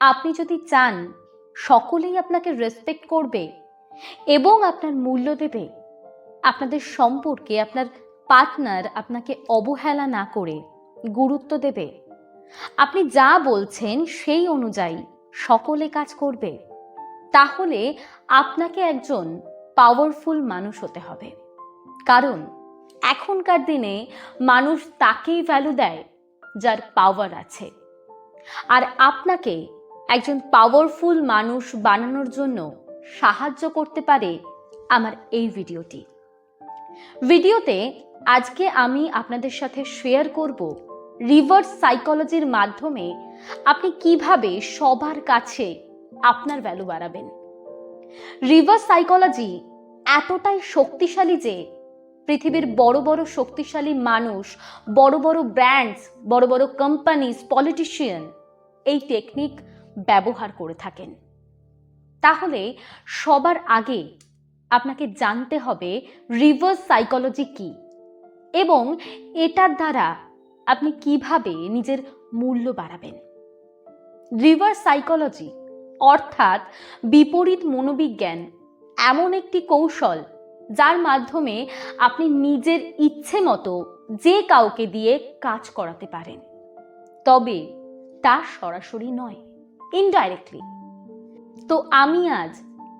আপনি যদি চান, সকলেই আপনাকে রেসপেক্ট করবে এবং আপনার মূল্য দেবে, আপনাদের সম্পর্কে, আপনার পার্টনার আপনাকে অবহেলা না করে গুরুত্ব দেবে। আপনি যা বলছেন সেই অনুযায়ী সকলে কাজ করবে। তাহলে আপনাকে একজন পাওয়ারফুল মানুষ হতে হবে। কারণ এখনকার দিনে মানুষ তাকেই ভ্যালু দেয় যার পাওয়ার আছে। আর আপনাকে একজন পাওয়ারফুল মানুষ বানানোর জন্য সাহায্য করতে পারে আমার এই ভিডিওটি। ভিডিওতে আজকে আমি আপনাদের সাথে শেয়ার করব রিভার্স সাইকোলজির মাধ্যমে আপনি কীভাবে সবার কাছে আপনার ভ্যালু বাড়াবেন। রিভার্স সাইকোলজি এতটাই শক্তিশালী যে পৃথিবীর বড় বড় শক্তিশালী মানুষ, বড় বড় ব্র্যান্ডস বড় বড় কোম্পানিজ পলিটিশিয়ান এই টেকনিক ব্যবহার করে থাকেন। তাহলে সবার আগে আপনাকে জানতে হবে রিভার্স সাইকোলজি কি এবং এটার দ্বারা আপনি কীভাবে নিজের মূল্য বাড়াবেন। রিভার্স সাইকোলজি অর্থাৎ বিপরীত মনোবিজ্ঞান এমন একটি কৌশল যার মাধ্যমে আপনি নিজের ইচ্ছে মতো যে কাউকে দিয়ে কাজ করাতে পারেন। তবে তা সরাসরি নয়। ইনডাইরেক্টলি তো আমি আজ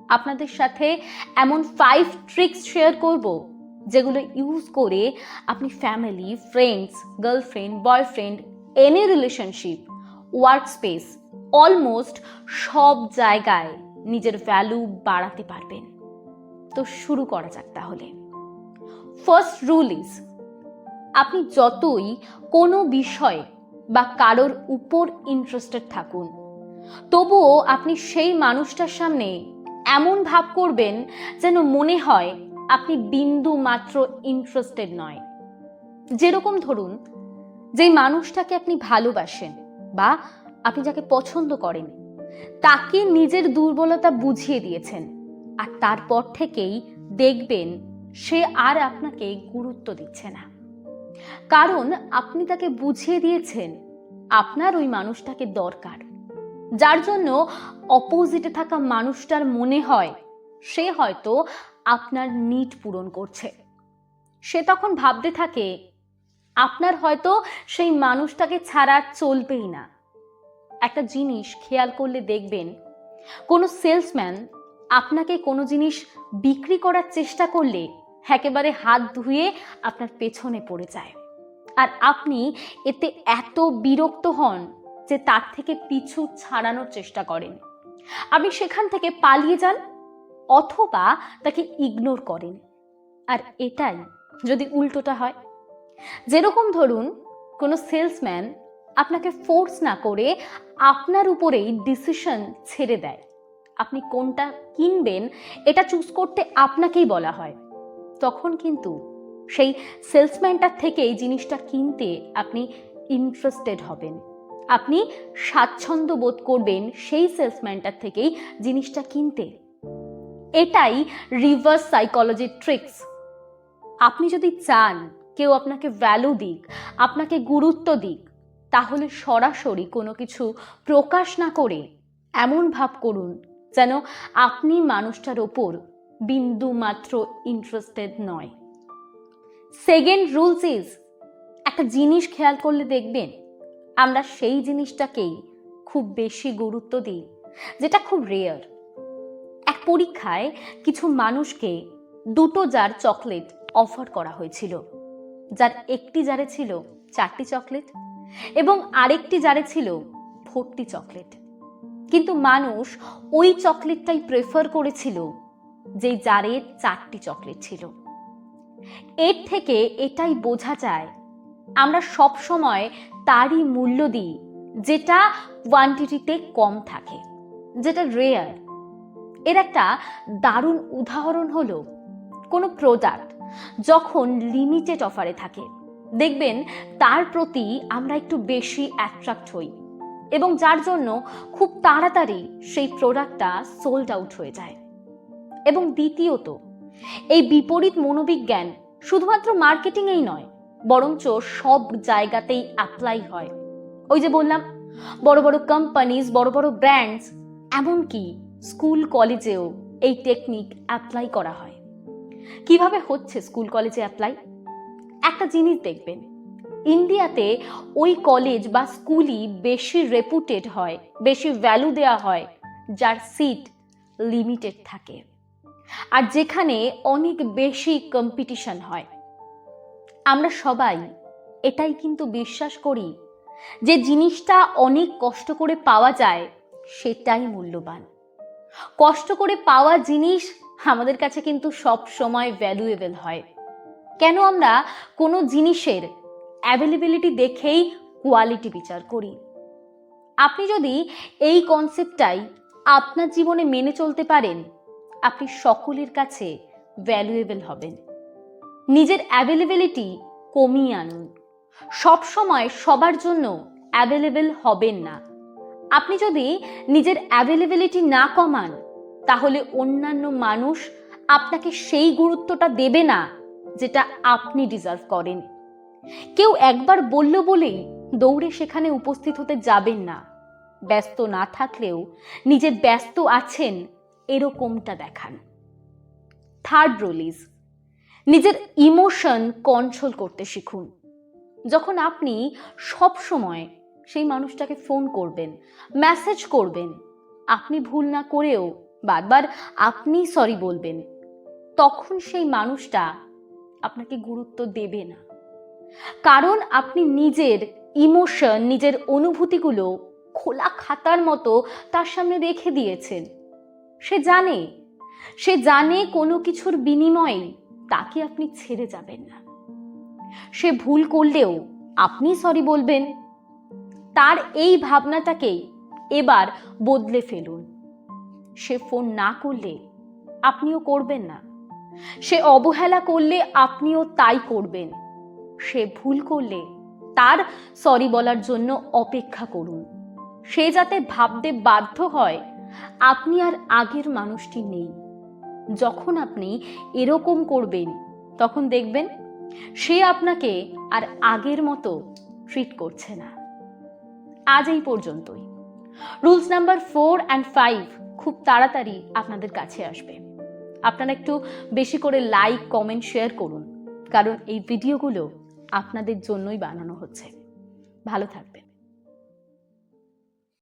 আপনাদের সাথে এমন ফাইভ ট্রিক্স শেয়ার করব, যেগুলো ইউজ করে আপনি family friends girlfriend boyfriend any relationship work space almost সব জায়গায় নিজের ভ্যালু বাড়াতে পারবেন। তো শুরু করা যাক তাহলে। ফার্স্ট রুল ইজ আপনি যতই কোনো বিষয়ে বা কারোর উপর ইন্টারেস্টেড থাকুন তবুও আপনি সেই মানুষটার সামনে এমন ভাব করবেন যেন মনে হয় আপনি বিন্দু মাত্র ইন্টারেস্টেড নয়। যেরকম ধরুন যেই মানুষটাকে আপনি ভালোবাসেন বা আপনি যাকে পছন্দ করেন, তাকে নিজের দুর্বলতা বুঝিয়ে দিয়েছেন আর তারপর থেকেই দেখবেন সে আর আপনাকে গুরুত্ব দিচ্ছে না। কারণ আপনি তাকে বুঝিয়ে দিয়েছেন, আপনার ওই মানুষটাকে দরকার। যার জন্য অপোজিটে থাকা মানুষটার মনে হয়, সে হয়তো আপনার নিট পূরণ করছে। সে তখন ভাবতে থাকে, আপনার হয়তো সেই মানুষটাকে ছাড়া চলবেই না। একটা জিনিস খেয়াল করলে দেখবেন, কোনো সেলসম্যান আপনাকে কোনো জিনিস বিক্রি করার চেষ্টা করলে একেবারে হাত ধুয়ে আপনার পেছনে পড়ে যায়। আর আপনি এতে এত বিরক্ত হন যে তার থেকে পিছু ছাড়ানোর চেষ্টা করেন। আপনি সেখান থেকে পালিয়ে যান অথবা তাকে ইগনোর করেন। আর এটাই যদি উল্টোটা হয়, যেরকম ধরুন কোনো সেলসম্যান আপনাকে ফোর্স না করে আপনার উপরেই ডিসিশন ছেড়ে দেয়। আপনি কোনটা কিনবেন এটা চুজ করতে আপনাকেই বলা হয়। তখন কিন্তু সেই সেলসম্যানটার থেকেই জিনিসটা কিনতে আপনি ইন্টারেস্টেড হবেন। আপনি স্বাচ্ছন্দ্য বোধ করবেন সেই সেলসম্যানটার থেকেই জিনিসটা কিনতে। এটাই রিভার্স সাইকোলজির ট্রিক্স আপনি যদি চান কেউ আপনাকে ভ্যালু দিক, আপনাকে গুরুত্ব দিক, তাহলে সরাসরি কোনো কিছু প্রকাশ না করে এমন ভাব করুন যেন আপনি মানুষটার ওপর বিন্দু মাত্র ইন্টারেস্টেড নয়। সেকেন্ড রুলস ইজ একটা জিনিস খেয়াল করলে দেখবেন আমরা সেই জিনিসটাকেই খুব বেশি গুরুত্ব দিই, যেটা খুব রেয়ার এক পরীক্ষায় কিছু মানুষকে দুটো জার চকলেট অফার করা হয়েছিল। যার একটি জারে ছিল চারটি চকলেট এবং আরেকটি জারে ছিল ভর্তি চকলেট কিন্তু মানুষ ওই চকলেটটাই প্রেফার করেছিল, যেই জারে চারটি চকলেট ছিল। এর থেকে এটাই বোঝা যায় আমরা সব সময় তারই মূল্য দিই, যেটা কোয়ান্টিটিতে কম থাকে, যেটা রেয়ার এর একটা দারুণ উদাহরণ হলো কোনো প্রোডাক্ট যখন লিমিটেড অফারে থাকে, দেখবেন তার প্রতি আমরা একটু বেশি অ্যাট্রাক্ট হই এবং যার জন্য খুব তাড়াতাড়ি সেই প্রোডাক্টটা সোল্ড আউট হয়ে যায়। এবং দ্বিতীয়ত, এই বিপরীত মনোবিজ্ঞান শুধুমাত্র মার্কেটিংয়েই নয় বরঞ্চ সব জায়গাতেই অ্যাপ্লাই হয়। ওই যে বললাম, বড় বড় কোম্পানিজ বড় বড় ব্র্যান্ডস এমনকি স্কুল কলেজেও এই টেকনিক অ্যাপ্লাই করা হয়। কীভাবে হচ্ছে স্কুল কলেজে অ্যাপ্লাই একটা জিনিস দেখবেন, ইন্ডিয়াতে ওই কলেজ বা স্কুলই বেশি রেপুটেড হয়, বেশি ভ্যালু দেওয়া হয়, যার সিট লিমিটেড থাকে। আর যেখানে অনেক বেশি কম্পিটিশন হয়। আমরা সবাই এটাই কিন্তু বিশ্বাস করি যে জিনিসটা অনেক কষ্ট করে পাওয়া যায়, সেটাই মূল্যবান। কষ্ট করে পাওয়া জিনিস আমাদের কাছে কিন্তু সব সময় ভ্যালুয়েবল হয়। কেন আমরা কোনো জিনিসের অ্যাভেলেবিলিটি দেখেই কোয়ালিটি বিচার করি? আপনি যদি এই কনসেপ্টটাই আপনার জীবনে মেনে চলতে পারেন, আপনি সকলের কাছে ভ্যালুয়েবল হবেন। নিজের অ্যাভেলেবিলিটি কমিয়ে আনুন। সব সময় সবার জন্য অ্যাভেলেবেল হবেন না। আপনি যদি নিজের অ্যাভেলেবিলিটি না কমান, তাহলে অন্যান্য মানুষ আপনাকে সেই গুরুত্বটা দেবে না যেটা আপনি ডিজার্ভ করেন। কেউ একবার বলল বলেই দৌড়ে সেখানে উপস্থিত হতে যাবেন না। ব্যস্ত না থাকলেও নিজের ব্যস্ত আছেন, এরকমটা দেখান। থার্ড রোলিজ নিজের ইমোশন কন্ট্রোল করতে শিখুন। যখন আপনি সব সময় সেই মানুষটাকে ফোন করবেন মেসেজ করবেন, আপনি ভুল না করেও বারবার আপনি সরি বলবেন, তখন সেই মানুষটা আপনাকে গুরুত্ব দেবে না। কারণ আপনি নিজের ইমোশন নিজের অনুভূতিগুলো খোলা খাতার মতো তার সামনে রেখে দিয়েছেন। সে জানে সে জানে কোনো কিছুর বিনিময়ে তাকে আপনি ছেড়ে যাবেন না। সে ভুল করলেও আপনি সরি বলবেন। তার এই ভাবনাটাকেই এবার বদলে ফেলুন। সে ফোন না করলে আপনিও করবেন না। সে অবহেলা করলে আপনিও তাই করবেন। সে ভুল করলে তার সরি বলার জন্য অপেক্ষা করুন। সে যাতে ভাবতে বাধ্য হয়, আপনি আর আগের মানুষটি নেই। যখন আপনি এরকম করবেন, তখন দেখবেন সে আপনাকে আর আগের মতো ট্রিট করছে না। আজ এই পর্যন্তই। Rules number four and five খুব তাড়াতাড়ি আপনাদের কাছে আসবে। আপনারা একটু বেশি করে লাইক কমেন্ট শেয়ার করুন, কারণ এই ভিডিওগুলো আপনাদের জন্যই বানানো হচ্ছে। ভালো থাকবেন।